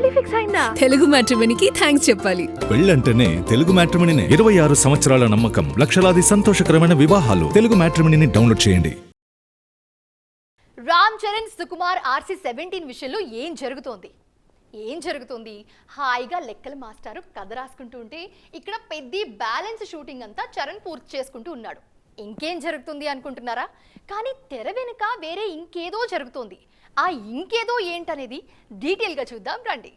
పెళ్ళి ఫిక్స్ అయిందా? తెలుగు మ్యాట్రిమోనీకి థ్యాంక్స్ చెప్పాలి. పెళ్ళంటేనే తెలుగు మ్యాట్రిమనీనే ఇరవై ఆరు సంవత్సరాల నమ్మకం లక్షలాది సంతోషకరమైన వివాహాలు తెలుగు మ్యాట్రిమనీని డౌన్లోడ్ చేయండి. రామ్ చరణ్ సుకుమార్ ఆర్సీ సెవెంటీన్ విషయంలో ఏం జరుగుతోంది? ఏం జరుగుతుంది? హాయిగా లెక్కల మాస్టారు కథ రాసుకుంటూ ఉంటే ఇక్కడ పెద్ద బ్యాలెన్స్ షూటింగ్ అంతా చరణ్ పూర్తి చేసుకుంటూ ఉన్నాడు. ఇంకేం జరుగుతుంది అనుకుంటున్నారా? కానీ తెర వెనుక వేరే ఇంకేదో జరుగుతుంది. ఆ ఇంకేదో ఏంటనేది డీటెయిల్గా చూద్దాం రండి.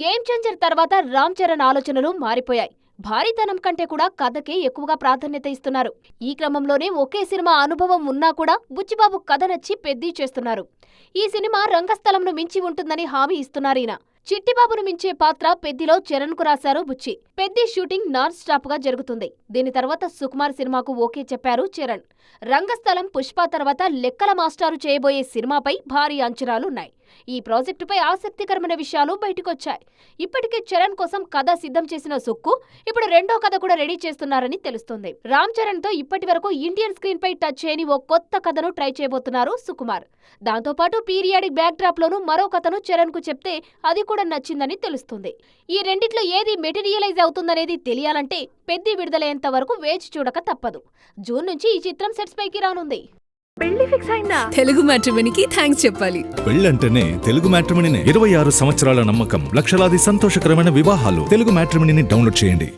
గేమ్ చేంజర్ తర్వాత రామ్ చరణ్ ఆలోచనలు మారిపోయాయి. భారీతనం కంటే కూడా కథకే ఎక్కువగా ప్రాధాన్యత ఇస్తున్నారు. ఈ క్రమంలోనే ఒకే సినిమా అనుభవం ఉన్నా కూడా బుచ్చిబాబు కథ నచ్చి పెద్దీ చేస్తున్నారు. ఈ సినిమా రంగస్థలంను మించి ఉంటుందని హామీ ఇస్తున్నారు ఈయన. చిట్టిబాబును మించే పాత్ర పెద్దిలో చరణ్కు రాశారు బుచ్చి. పెద్ది షూటింగ్ నాన్ స్టాప్గా జరుగుతుంది. దీని తర్వాత సుకుమార్ సినిమాకు ఓకే చెప్పారు చరణ్. రంగస్థలం పుష్ప తర్వాత లెక్కల మాస్టారు చేయబోయే సినిమాపై భారీ అంచనాలున్నాయి. ఈ ప్రాజెక్టుపై ఆసక్తికరమైన విషయాలు బయటకొచ్చాయి. ఇప్పటికే చరణ్ కోసం కథ సిద్ధం చేసిన సుక్కు ఇప్పుడు రెండో కథ కూడా రెడీ చేస్తున్నారని తెలుస్తోంది. రామ్ చరణ్తో ఇప్పటి వరకు ఇండియన్ స్క్రీన్ పై టచ్ చేయని ఓ కొత్త కథను ట్రై చేయబోతున్నారు సుకుమార్. దాంతోపాటు పీరియాడిక్ బ్యాక్ డ్రాప్ లోను మరో కథను చరణ్కు చెప్తే అది కూడా నచ్చిందని తెలుస్తుంది. ఈ రెండిట్లో ఏది మెటీరియలైజ్ అవుతుందనేది తెలియాలంటే పెద్ద విడుదలయ్యేంత వరకు వేచి చూడక తప్పదు. జూన్ నుంచి ఈ చిత్రం సెట్స్ పైకి రానుంది. పెళ్ళి ఫిక్స్ అయిందా? తెలుగు మ్యాట్రిమోనీకి థ్యాంక్స్ చెప్పాలి. పెళ్ళంటేనే తెలుగు మ్యాట్రిమనీనే ఇరవై ఆరు సంవత్సరాల నమ్మకం లక్షలాది సంతోషకరమైన వివాహాలు తెలుగు మ్యాట్రిమనీని డౌన్లోడ్ చేయండి.